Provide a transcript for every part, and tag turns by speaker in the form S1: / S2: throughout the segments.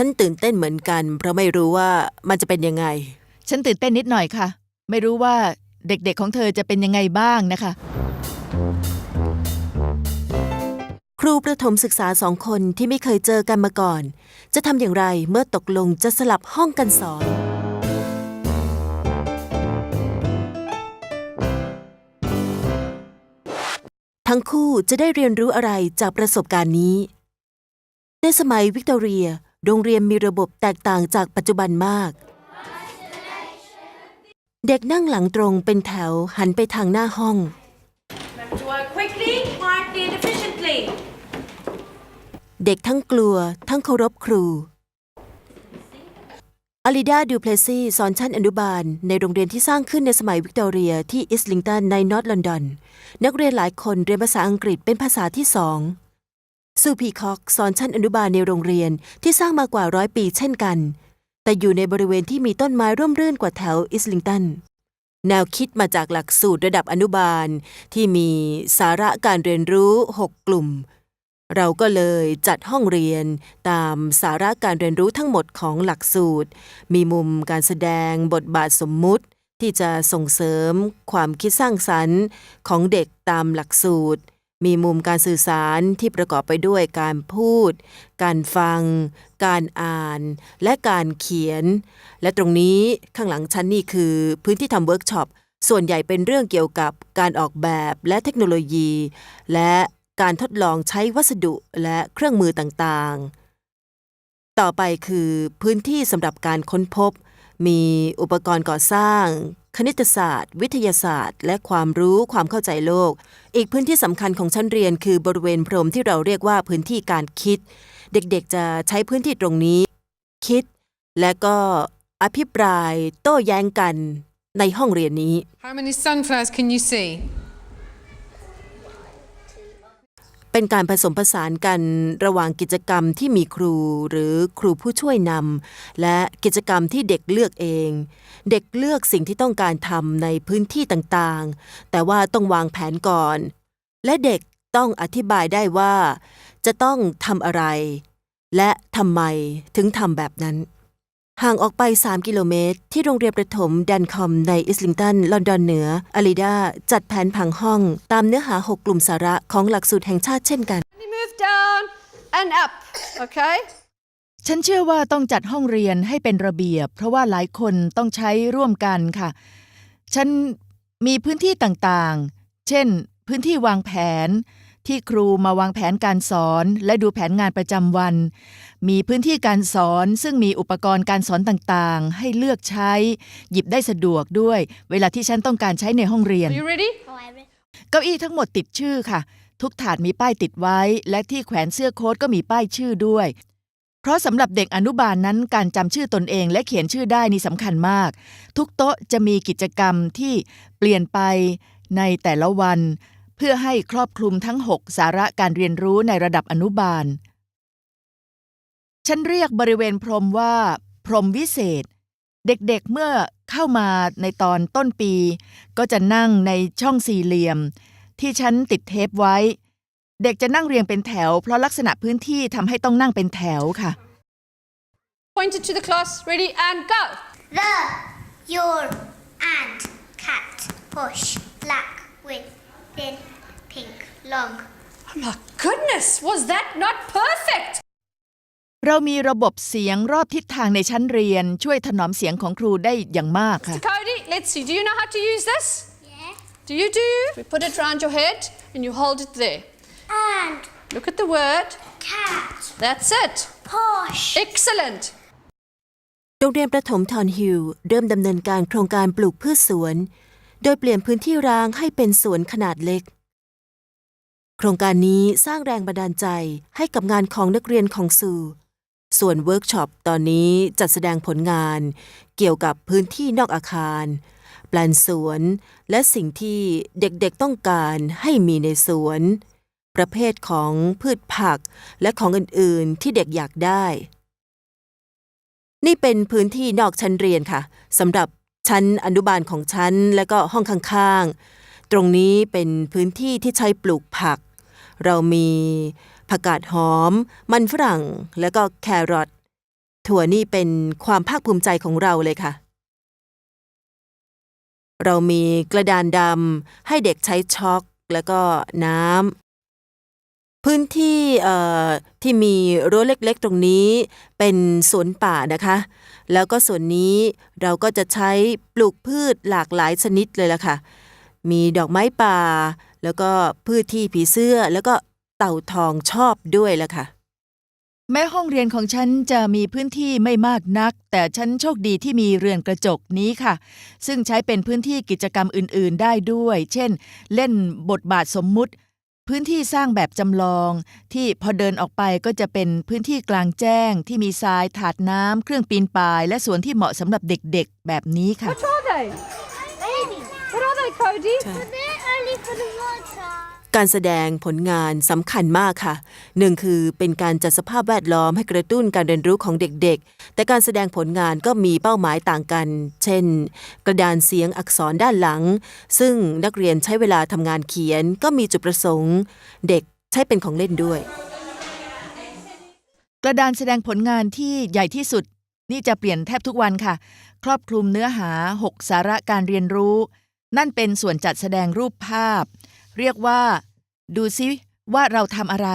S1: ฉันตื่นเต้นเหมือนกัน เพราะไม่รู้ว่ามันจะเป็นยังไง
S2: ฉันตื่นเต้นนิดหน่อยค่ะ ไม่รู้ว่าเด็กๆของเธอจะเป็นยังไงบ้างนะคะ
S1: ครูประถมศึกษาสองคนที่ไม่เคยเจอกันมาก่อน จะทำอย่างไรเมื่อตกลงจะสลับห้องกันสอน ทั้งคู่จะได้เรียนรู้อะไรจากประสบการณ์นี้ ในสมัยวิกตอเรีย โรงเรียนมีระบบแตกต่างจากปัจจุบันมาก เด็กนั่งหลังตรงเป็นแถวหันไปทางหน้าห้อง
S3: Remember to work quickly, quietly, and efficiently.
S1: เด็กทั้งกลัวทั้งเคารพครู อลิดาดูเพลซี่สอนชั้นอนุบาล ในโรงเรียนที่สร้างขึ้นในสมัยวิกตอเรียที่อิสลิงตันในนอร์ทลอนดอน นักเรียนหลายคนเรียนภาษาอังกฤษเป็นภาษาที่สอง ซูพีคอกสอนชั้นอนุบาลในโรงเรียนที่สร้างมากว่าร้อยปีเช่นกัน แต่อยู่ในบริเวณที่มีต้นไม้ร่มรื่นกว่าแถวอิสลิงตัน แนวคิดมาจากหลักสูตรระดับอนุบาลที่มีสาระการเรียนรู้ 6 กลุ่ม เราก็เลยจัดห้องเรียนตามสาระการเรียนรู้ทั้งหมดของหลักสูตร มีมุมการแสดงบทบาทสมมุติ ที่จะส่งเสริมความคิดสร้างสรรค์ของเด็กตามหลักสูตร มีมุมการสื่อสารที่ประกอบไปด้วยการพูด การฟัง การอ่าน และการเขียน และตรงนี้ข้างหลังฉันนี่คือพื้นที่ทำเวิร์กช็อป ส่วนใหญ่เป็นเรื่องเกี่ยวกับการออกแบบและเทคโนโลยี และการทดลองใช้วัสดุและเครื่องมือต่างๆ ต่อไปคือพื้นที่สำหรับการค้นพบ มีอุปกรณ์ก่อสร้าง คณิตศาสตร์ วิทยาศาสตร์ และความรู้ความเข้าใจโลก อีกพื้นที่สำคัญของชั้นเรียนคือบริเวณพรมที่เราเรียกว่าพื้นที่การคิด เด็กๆจะใช้พื้นที่ตรงนี้ คิด และก็อภิปราย โต้แย้งกันในห้องเรียนนี้
S4: How many sunflowers can you see?
S1: เป็นการผสมผสานกันระหว่างกิจกรรมที่มีครูหรือครูผู้ช่วยนำและกิจกรรมที่เด็กเลือกเอง เด็กเลือกสิ่งที่ต้องการทำในพื้นที่ต่างๆ แต่ว่าต้องวางแผนก่อน และเด็กต้องอธิบายได้ว่า จะต้องทำอะไร และทำไมถึงทำแบบนั้น ห่างออกไป 3 กิโลเมตร ที่โรงเรียนประถมดันคอมในอิสลิงตัน ลอนดอนเหนืออลิดาจัดแผนผังห้อง ตามเนื้อหา 6 กลุ่มสาระของหลักสูตรแห่งชาติเช่นกัน
S3: You move down and up, okay?
S2: ฉันเชื่อว่าต้องจัดห้องเรียนให้เป็นระเบียบ เพราะว่าหลายคนต้องใช้ร่วมกันค่ะ ฉันมีพื้นที่ต่างๆ เช่น พื้นที่วางแผน ที่ครูมาวางแผนการสอนและดูแผนงานประจำวัน มีพื้นที่การสอนซึ่งมีอุปกรณ์การสอนต่างๆ ให้เลือกใช้ หยิบได้สะดวกด้วย เวลาที่ฉันต้องการใช้ในห้องเรียน
S3: Are you ready?
S2: เก้าอี้ทั้งหมดติดชื่อค่ะ ทุกถาดมีป้ายติดไว้ และที่แขวนเสื้อโค้ทก็มีป้ายชื่อด้วย เพราะสำหรับเด็กอนุบาลนนั้นการจำชื่อตนเองและเขียนชื่อได้นี่สำคัญมาก ทุกโต๊ะจะมีกิจกรรมที่เปลี่ยนไปในแต่ละวัน เพื่อให้ครอบคลุมทั้ง 6 สาระการเรียนรู้ในระดับอนุบาล ฉันเรียกบริเวณพรมว่า พรมวิเศษ เด็กๆเมื่อเข้ามาในตอนต้นปี ก็จะนั่งในช่องสี่เหลี่ยม ที่ฉันติดเทปไว้ เด็กจะนั่งเรียงเป็นแถว เพราะลักษณะพื้นที่ทำให้ต้องนั่งเป็นแถวค่ะ
S3: Point it to the class. Ready and go.
S5: The, your, and, cat, push, black, with, thin, pink, long.
S3: Oh my goodness, was that not perfect?
S2: เรามีระบบเสียงรอบทิศทางในชั้นเรียน ช่วยถนอมเสียงของครูได้อย่างมากค่ะ
S3: Cody, let's see. Do you know how to use this?
S5: Yeah.
S3: Do you do? We put it around your head and you hold it there.
S5: And,
S3: Look at the word.
S5: cat,
S3: That's it.
S5: push.
S3: Excellent.
S1: โรงเรียนประถมทอนฮิลเริ่มดำเนินการโครงการปลูกพืชสวน โดยเปลี่ยนพื้นที่ร้างให้เป็นสวนขนาดเล็ก โครงการนี้สร้างแรงบันดาลใจให้กับงานของนักเรียนของซูส่วนเวิร์กช็อปตอนนี้จัดแสดงผลงาน เกี่ยวกับพื้นที่นอกอาคาร แปลนสวน และสิ่งที่เด็กๆต้องการให้มีในสวน ประเภทของพืชผักและของอื่นๆที่เด็กอยากได้ นี่เป็นพื้นที่นอกชั้นเรียนค่ะสำหรับ ชั้นอนุบาลของชั้นและก็ห้องข้างๆ ตรงนี้เป็นพื้นที่ที่ใช้ปลูกผัก เรามีผักกาดหอม มันฝรั่งและก็แครอทถั่วนี่เป็นความภาคภูมิใจของเราเลยค่ะ เรามีกระดานดำให้เด็กใช้ช็อก แล้วก็น้ำ พื้นที่ที่มีรั้วเล็กๆ ตรงนี้ เป็นสวนป่านะคะ แล้วก็ส่วนนี้เราก็จะใช้ปลูกพืชหลากหลายชนิดเลยล่ะค่ะ มีดอกไม้ป่า แล้วก็พืชที่ผีเสื้อ แล้วก็เต่าทองชอบด้วยล่ะค่ะ
S2: แม้ห้องเรียนของฉันจะมีพื้นที่ไม่มากนัก แต่ฉันโชคดีที่มีเรือนกระจกนี้ค่ะ ซึ่งใช้เป็นพื้นที่กิจกรรมอื่น ๆ ได้ด้วย เช่น เล่นบทบาทสมมุติ พื้นที่สร้างแบบจำลอง ที่พอเดินออกไปก็จะเป็นพื้นที่กลางแจ้ง ที่มีทรายถาดน้ำเครื่องปีนป่าย และสวนที่เหมาะสำหรับเด็กๆ แบบนี้ค่ะ
S3: What are they? What are they, Cody?
S1: การแสดงผลงานสำคัญมากค่ะหนึ่งคือเป็นการจัดสภาพแวดล้อมให้กระตุ้นการเรียนรู้ของเด็กๆ แต่การแสดงผลงานก็มีเป้าหมายต่างกัน เช่น กระดานเสียงอักษรด้านหลัง ซึ่งนักเรียนใช้เวลาทำงานเขียนก็มีจุดประสงค์ เด็กใช้เป็นของเล่นด้วย
S2: กระดานแสดงผลงานที่ใหญ่ที่สุด นี่จะเปลี่ยนแทบทุกวันค่ะ ครอบคลุมเนื้อหา 6 สาระการเรียนรู้ นั่นเป็นส่วนจัดแสดงรูปภาพ เรียกว่า ดูซิว่าเราทำอะไร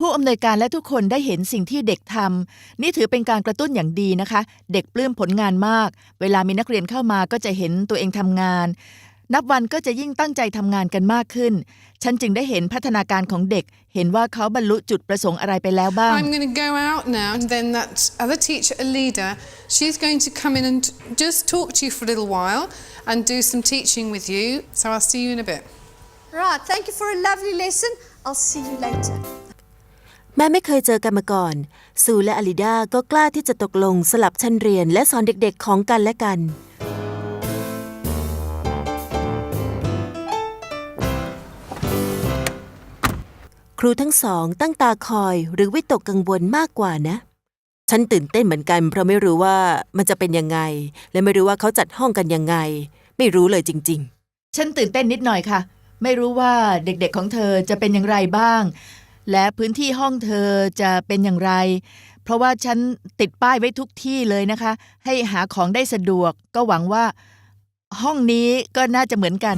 S2: ผู้อำนวยการและทุกคนได้เห็นสิ่งที่เด็กทำนี่ถือเป็นการกระตุ้นอย่างดีนะคะ เด็กปลื้มผลงานมาก เวลามีนักเรียนเข้ามาก็จะเห็นตัวเองทำงาน นับวันก็จะยิ่งตั้งใจทำงานกันมากขึ้น ฉันจึงได้เห็นพัฒนาการของเด็ก เห็นว่าเขาบรรลุจุดประสงค์อะไรไปแล้วบ้าง
S4: I'm going to go out now, and then that other teacher, Alida, she's going to come in and just talk to you for a little while and do some teaching with you. So I'll see you in a bit.
S3: Right, thank you for a lovely lesson. I'll see you later.
S1: แม้ไม่เคยเจอกันมาก่อนซูและอลิดาก็กล้าที่จะตกลงสลับชั้นเรียนและสอนเด็กๆของกันและกัน ครูทั้งสองตั้งตาคอยหรือวิตกกังวลมากกว่านะ ฉันตื่นเต้นเหมือนกัน เพราะไม่รู้ว่ามันจะเป็นยังไง และไม่รู้ว่าเขาจัดห้องกันยังไง ไม่รู้เลยจริง ๆ
S2: ฉันตื่นเต้นนิดหน่อยค่ะ ไม่รู้ว่าเด็กๆของเธอจะเป็นอย่างไรบ้าง และพื้นที่ห้องเธอจะเป็นอย่างไร เพราะว่าฉันติดป้ายไว้ทุกที่เลยนะคะ ให้หาของได้สะดวก ก็หวังว่า ห้องนี้ก็น่าจะเหมือนกัน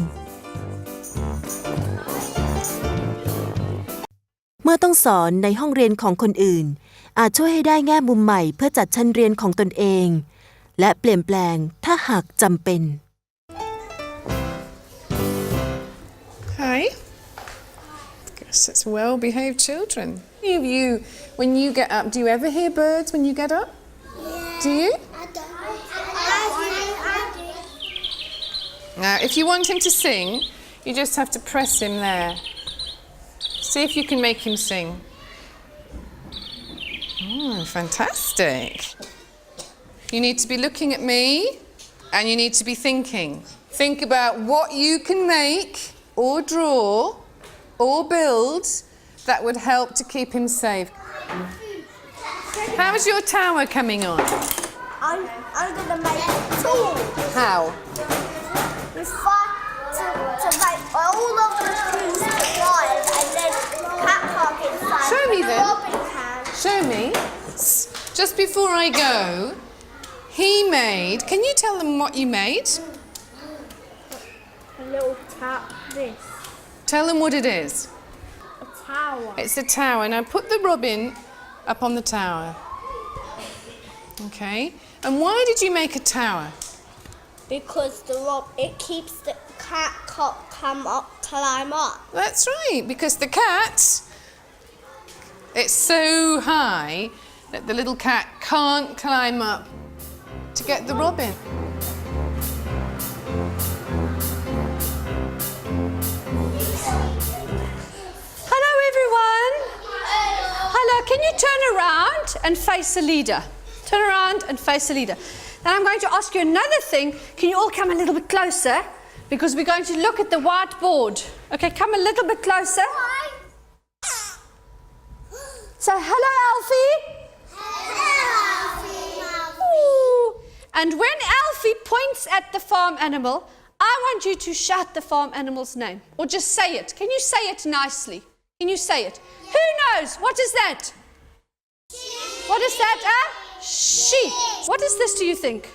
S1: เมื่อต้องสอนในห้องเรียนของคนอื่น อาจช่วยให้ได้แง่มุมใหม่เพื่อจัดชั้นเรียนของตนเอง และเปลี่ยนแปลงถ้าหากจำเป็น
S4: Guess it's well-behaved children. Any of you, when you get up, do you ever hear birds when you get up? Do you?
S5: I don't. I do. I do.
S4: Now, if you want him to sing, you just have to press him there. See if you can make him sing. Oh, fantastic. You need to be looking at me and you need to be thinking. Think about what you can make or draw or build that would help to keep him safe. How's your tower coming on?
S5: I'm, I'm gonna make a tool
S4: How?
S5: with fun to, to make all of the trees alive and then cat park inside.
S4: Show me then. Show me. Just before I go, he made. Can you tell them what you made?
S5: A little tap. This.
S4: Tell them what it is.
S5: A tower.
S4: It's a tower. Now put the robin up on the tower. Okay. And why did you make a tower?
S5: Because the rob it keeps the cat cop come up, climb up.
S4: That's right, because the cat. It's so high that the little cat can't climb up to get the robin.
S3: You turn around and face a leader? Turn around and face a leader. Then I'm going to ask you another thing. Can you all come a little bit closer? Because we're going to look at the whiteboard. Okay, come a little bit closer. Hi. So, hello, Alfie. Hello, Alfie. Ooh. And when Alfie points at the farm animal, I want you to shout the farm animal's name or just say it. Can you say it nicely? Can you say it? Who knows? What is that? What is that? Ah? sheep. What is this, do you think?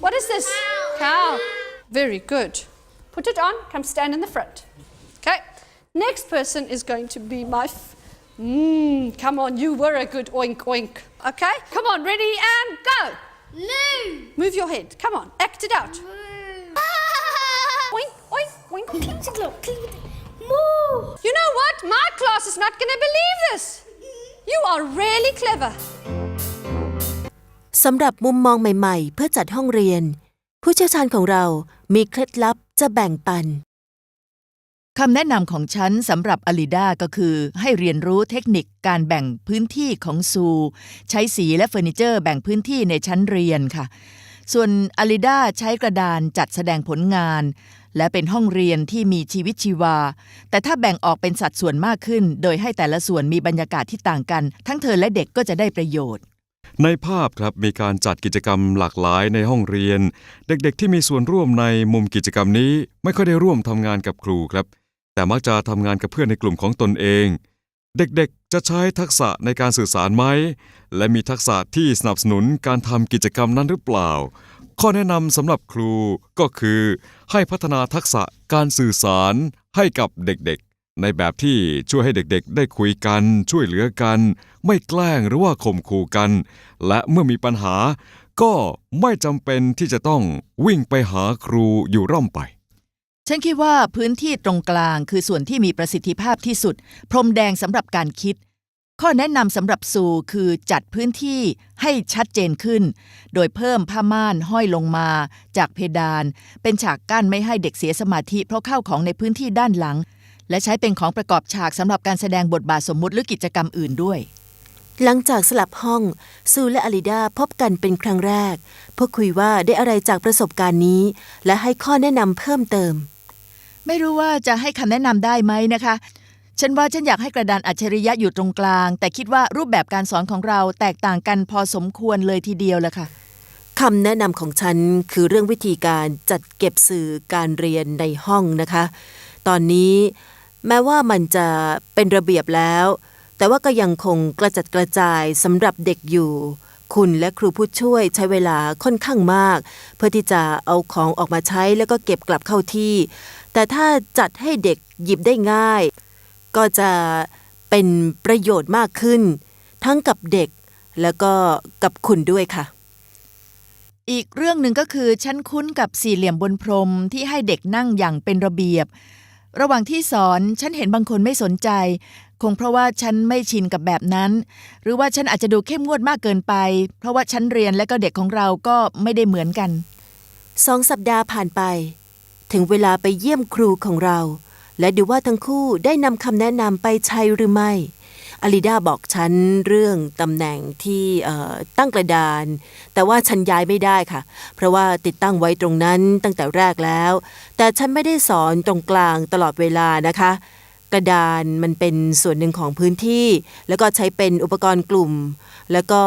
S3: What is this? Cow. Very good. Put it on, come stand in the front. Okay. Next person is going to be my. F- mm, come on, you were a good oink oink. Okay, come on, ready and go.
S5: Moo.
S3: Move your head. Come on, act it out. Oink, oink, oink.
S5: Moo.
S3: You know what? My class is not going to believe this. You are really clever.
S1: สำหรับมุมมองใหม่ๆ เพื่อจัดห้องเรียน ผู้เชี่ยวชาญของเรามีเคล็ดลับจะแบ่งปัน
S2: คำแนะนำของฉันสำหรับอลิดาก็คือ ให้เรียนรู้เทคนิคการแบ่งพื้นที่ของซู ใช้สีและเฟอร์นิเจอร์แบ่งพื้นที่ในชั้นเรียนค่ะ ส่วนอลิดาใช้กระดานจัดแสดงผลงาน และเป็นห้องเรียนที่มีชีวิตชีวา แต่ถ้าแบ่งออกเป็นสัดส่วนมากขึ้น โดยให้แต่ละส่วนมีบรรยากาศที่ต่างกัน ทั้งเธอและเด็กก็จะได้ประโยชน์
S6: ในภาพครับมีการจัดกิจกรรมหลากหลายในห้องเรียน เด็กๆ ที่มีส่วนร่วมในมุมกิจกรรมนี้ ไม่ค่อยได้ร่วมทำงานกับครูครับ แต่มักจะทำงานกับเพื่อนในกลุ่มของตนเอง เด็กๆ จะใช้ทักษะในการสื่อสารไหม และมีทักษะที่สนับสนุนการทำกิจกรรมนั้นหรือเปล่า ข้อแนะนำสำหรับครูก็คือ ให้พัฒนาทักษะการสื่อสารให้กับเด็กๆ ในแบบที่ช่วยให้เด็กๆ ได้คุยกัน ช่วยเหลือกัน ไม่แกล้งหรือว่าข่มขู่กัน และเมื่อมีปัญหา ก็ไม่จำเป็นที่จะต้องวิ่งไปหาครูอยู่ร่ำไป
S2: ฉันคิดว่าพื้นที่ตรงกลางคือส่วนที่มีประสิทธิภาพที่สุด พรมแดงสำหรับการคิด ข้อแนะนำสำหรับซูคือจัดพื้นที่ให้ชัดเจนขึ้น โดยเพิ่มผ้าม่านห้อยลงมา จากเพดาน เป็นฉากกั้นไม่ให้เด็กเสียสมาธิเพราะเข้าของในพื้นที่ด้านหลัง และใช้เป็นของประกอบฉากสำหรับการแสดงบทบาทสมมุติหรือกิจกรรมอื่นด้วย
S1: หลังจากสลับห้อง ซูและอลิดาพบกันเป็นครั้งแรก พวกคุยว่าได้อะไรจากประสบการณ์นี้ และให้ข้อแนะนำเพิ่มเติม
S2: ไม่รู้ว่าจะให้คำแนะนำได้ไหมนะคะ ฉันว่าฉันอยากให้กระดานอัจฉริยะอยู่ตรงกลาง แต่คิดว่ารูปแบบการสอนของเราแตกต่างกันพอสมควรเลยทีเดียวละค่ะ
S1: คำแนะนำของฉันคือเรื่องวิธีการจัดเก็บสื่อการเรียนในห้องนะคะ ตอนนี้แม้ว่ามันจะเป็นระเบียบแล้ว แต่ว่าก็ยังคงกระจัดกระจายสำหรับเด็กอยู่ คุณและครูผู้ช่วยใช้เวลาค่อนข้างมาก เพื่อที่จะเอาของออกมาใช้แล้วก็เก็บกลับเข้าที่ แต่ถ้าจัดให้เด็กหยิบได้ง่าย ก็จะเป็นประโยชน์มากขึ้น ทั้งกับเด็กแล้วก็กับคุณด้วยค่ะ
S2: อีกเรื่องหนึ่งก็คือฉันคุ้นกับสี่เหลี่ยมบนพรมที่ให้เด็กนั่งอย่างเป็นระเบียบ ระหว่างที่สอนฉันเห็นบางคนไม่สนใจ คงเพราะว่าฉันไม่ชินกับแบบนั้น หรือว่าฉันอาจจะดูเข้มงวดมากเกินไป เพราะว่าฉันเรียนและก็เด็กของเราก็ไม่ได้เหมือนกัน
S1: สองสัปดาห์ผ่านไป ถึงเวลาไปเยี่ยมครูของเรา และดูว่าทั้งคู่ได้นำคำแนะนำไปใช้หรือไม่อลิดาบอกฉันเรื่องตำแหน่งที่ตั้งกระดาน แต่ว่าฉันย้ายไม่ได้ค่ะ เพราะว่าติดตั้งไว้ตรงนั้นตั้งแต่แรกแล้ว แต่ฉันไม่ได้สอนตรงกลางตลอดเวลานะคะ กระดานมันเป็นส่วนหนึ่งของพื้นที่ แล้วก็ใช้เป็นอุปกรณ์กลุ่ม แล้วก็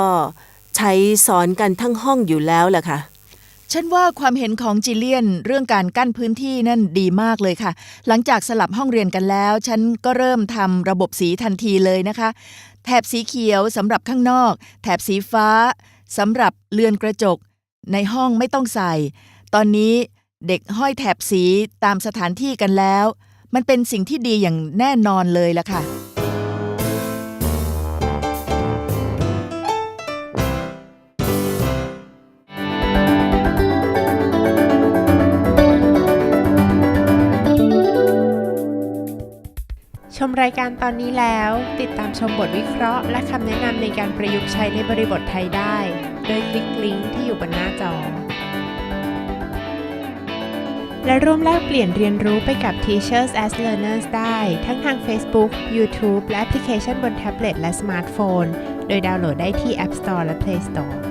S1: ใช้สอนกันทั้งห้องอยู่แล้วแหละค่ะ
S2: ฉันว่าความเห็นของจิเลียนเรื่องการกั้นพื้นที่นั่นดีมากเลยค่ะ หลังจากสลับห้องเรียนกันแล้ว ฉันก็เริ่มทำระบบสีทันทีเลยนะคะ แถบสีเขียวสำหรับข้างนอก แถบสีฟ้าสำหรับเรือนกระจก ในห้องไม่ต้องใส่ ตอนนี้เด็กห้อยแถบสีตามสถานที่กันแล้ว มันเป็นสิ่งที่ดีอย่างแน่นอนเลยล่ะค่ะ
S7: มรายการตอนนี้แล้ว ติดตามชมบทวิเคราะห์ และคำแนะนำในการประยุกต์ใช้ในบริบทไทยได้ โดยคลิกลิงก์ที่อยู่บนหน้าจอ และร่วมแลกเปลี่ยนเรียนรู้ไปกับ Teachers as Learners ได้ ทั้งทาง Facebook, YouTube และแอปพลิเคชันบนแท็บเล็ตและสมาร์ทโฟน โดยดาวน์โหลดได้ที่ App Store และ Play Store